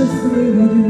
just the way we do.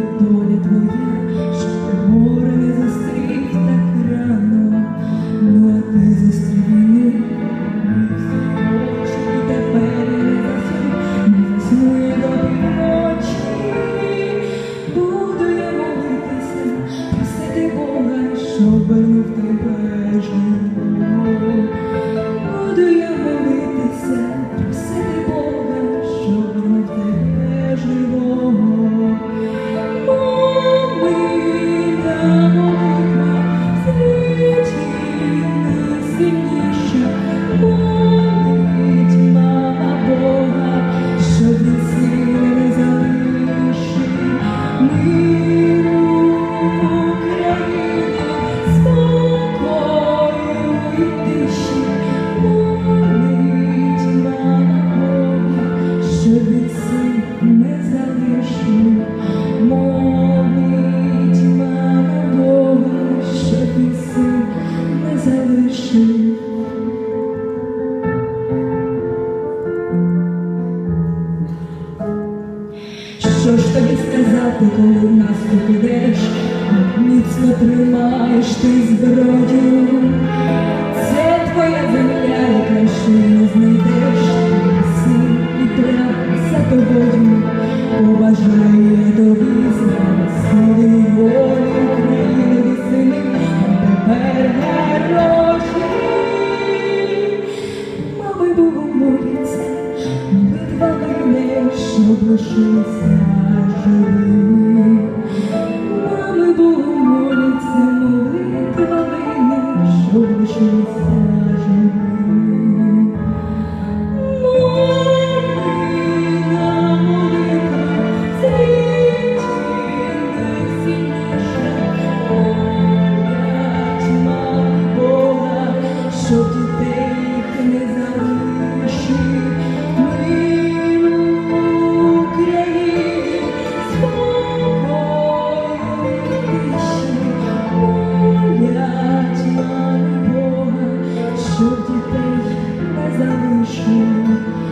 Що ж тобі сказати, коли в нас тут ідеш, міцно тримаєш ти зброю, це твоя земля, яка ще не знайдеш, син і прав за тобою, поважаю я тобі свою волю України сини, тепер хороші, мами Богу моляться, ми два не щоб лишилися. 是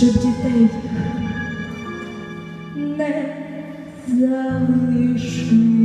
щоб дітей не залишили.